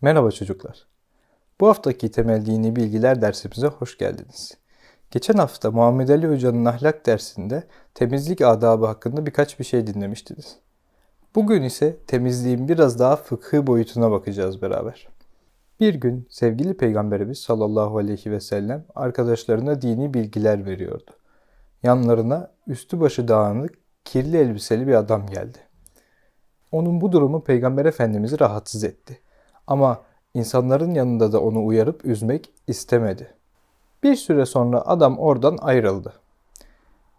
Merhaba çocuklar. Bu haftaki temel dini bilgiler dersimize hoş geldiniz. Geçen hafta Muhammed Ali Hoca'nın ahlak dersinde temizlik adabı hakkında birkaç bir şey dinlemiştiniz. Bugün ise temizliğin biraz daha fıkhi boyutuna bakacağız beraber. Bir gün sevgili Peygamberimiz sallallahu aleyhi ve sellem arkadaşlarına dini bilgiler veriyordu. Yanlarına üstü başı dağınık, kirli elbiseli bir adam geldi. Onun bu durumu Peygamber Efendimiz'i rahatsız etti. Ama insanların yanında da onu uyarıp üzmek istemedi. Bir süre sonra adam oradan ayrıldı.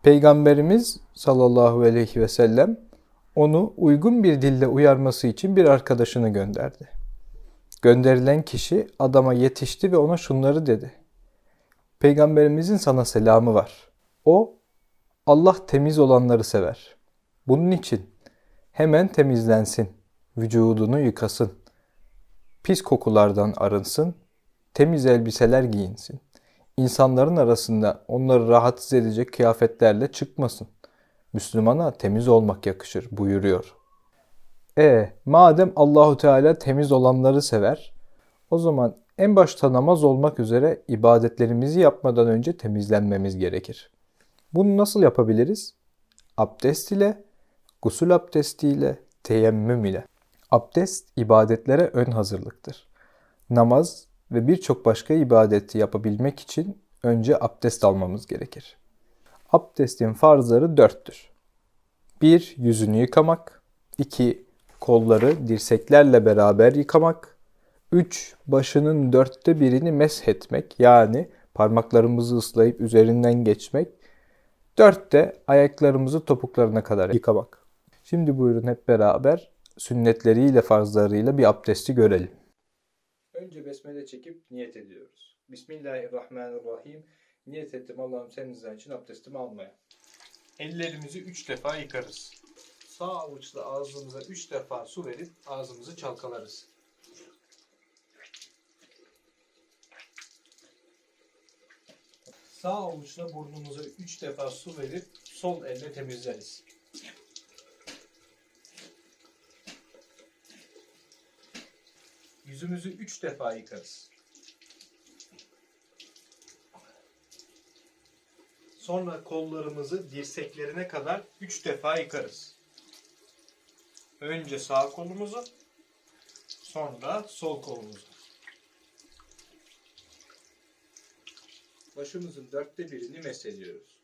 Peygamberimiz sallallahu aleyhi ve sellem onu uygun bir dille uyarması için bir arkadaşını gönderdi. Gönderilen kişi adama yetişti ve ona şunları dedi. Peygamberimizin sana selamı var. O Allah temiz olanları sever. Bunun için hemen temizlensin, vücudunu yıkasın, pis kokulardan arınsın, temiz elbiseler giyinsin. İnsanların arasında onları rahatsız edecek kıyafetlerle çıkmasın. Müslümana temiz olmak yakışır buyuruyor. E madem Allahu Teala temiz olanları sever, o zaman en başta namaz olmak üzere ibadetlerimizi yapmadan önce temizlenmemiz gerekir. Bunu nasıl yapabiliriz? Abdest ile, gusül abdestiyle, teyemmüm ile. Abdest ibadetlere ön hazırlıktır. Namaz ve birçok başka ibadeti yapabilmek için önce abdest almamız gerekir. Abdestin farzları dörttür. 1. Yüzünü yıkamak. 2. Kolları dirseklerle beraber yıkamak. 3. Başının dörtte birini meshetmek yani parmaklarımızı ıslayıp üzerinden geçmek. 4 de ayaklarımızı topuklarına kadar yıkamak. Şimdi buyurun hep beraber sünnetleriyle farzlarıyla bir abdesti görelim. Önce besmele çekip niyet ediyoruz. Bismillahirrahmanirrahim. Niyet ettim Allah'ım senin rızan için abdestimi almaya. Ellerimizi üç defa yıkarız. Sağ avuçla ağzımıza üç defa su verip ağzımızı çalkalarız. Sağ avuçla burnumuza üç defa su verip sol elle temizleriz. Yüzümüzü üç defa yıkarız. Sonra kollarımızı dirseklerine kadar üç defa yıkarız. Önce sağ kolumuzu, sonra sol kolumuzu. Başımızın dörtte birini mesediyoruz.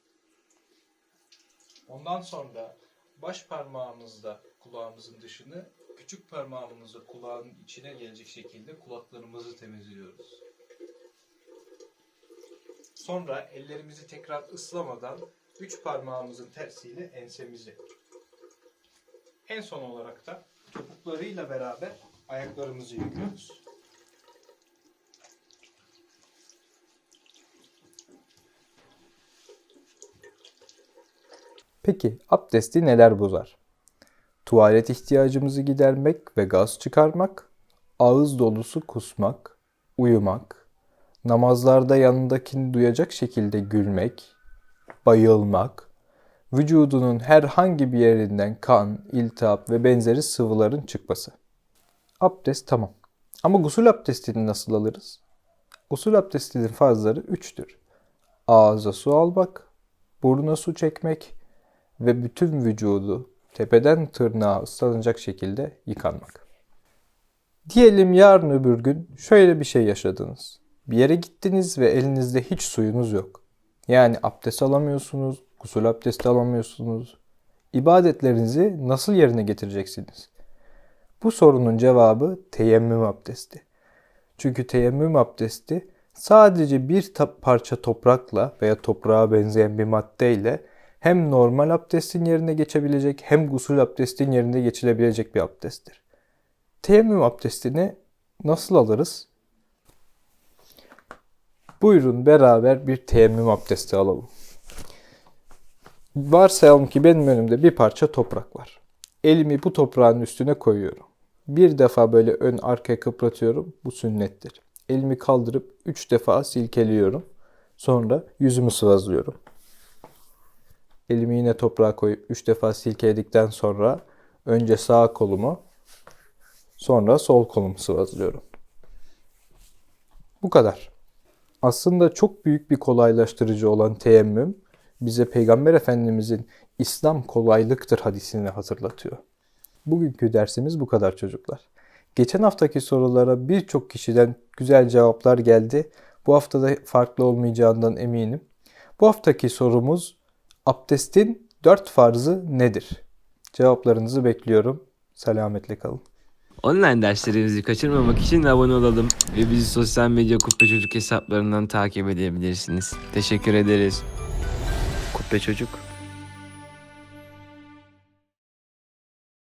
Ondan sonra baş parmağımızla kulağımızın dışını, küçük parmağımızla kulağın içine gelecek şekilde kulaklarımızı temizliyoruz. Sonra ellerimizi tekrar ıslamadan üç parmağımızın tersiyle ensemizi. En son olarak da topuklarıyla beraber ayaklarımızı yıkıyoruz. Peki abdesti neler bozar? Tuvalet ihtiyacımızı gidermek ve gaz çıkarmak, ağız dolusu kusmak, uyumak, namazlarda yanındakini duyacak şekilde gülmek, bayılmak, vücudunun herhangi bir yerinden kan, iltihap ve benzeri sıvıların çıkması. Abdest tamam. Ama gusül abdestini nasıl alırız? Gusül abdestinin farzları üçtür. Ağza su almak, buruna su çekmek ve bütün vücudu tepeden tırnağa ıslanacak şekilde yıkanmak. Diyelim yarın öbür gün şöyle bir şey yaşadınız. Bir yere gittiniz ve elinizde hiç suyunuz yok. Yani abdest alamıyorsunuz, gusül abdesti alamıyorsunuz. İbadetlerinizi nasıl yerine getireceksiniz? Bu sorunun cevabı teyemmüm abdesti. Çünkü teyemmüm abdesti sadece bir parça toprakla veya toprağa benzeyen bir maddeyle hem normal abdestin yerine geçebilecek hem gusül abdestin yerine geçilebilecek bir abdesttir. Teyemmüm abdestini nasıl alırız? Buyurun beraber bir teyemmüm abdesti alalım. Varsayalım ki benim önümde bir parça toprak var. Elimi bu toprağın üstüne koyuyorum. Bir defa böyle ön arkaya kıpratıyorum. Bu sünnettir. Elimi kaldırıp üç defa silkeliyorum. Sonra yüzümü sıvazlıyorum. Elimi yine toprağa koyup üç defa silkeledikten sonra önce sağ kolumu sonra sol kolumu sıvazlıyorum. Bu kadar. Aslında çok büyük bir kolaylaştırıcı olan teyemmüm bize Peygamber Efendimizin İslam kolaylıktır hadisini hatırlatıyor. Bugünkü dersimiz bu kadar çocuklar. Geçen haftaki sorulara birçok kişiden güzel cevaplar geldi. Bu hafta da farklı olmayacağından eminim. Bu haftaki sorumuz abdestin dört farzı nedir? Cevaplarınızı bekliyorum. Selametle kalın. Online derslerimizi kaçırmamak için abone olalım ve bizi sosyal medya Kubbe Çocuk hesaplarından takip edebilirsiniz. Teşekkür ederiz. Kubbe Çocuk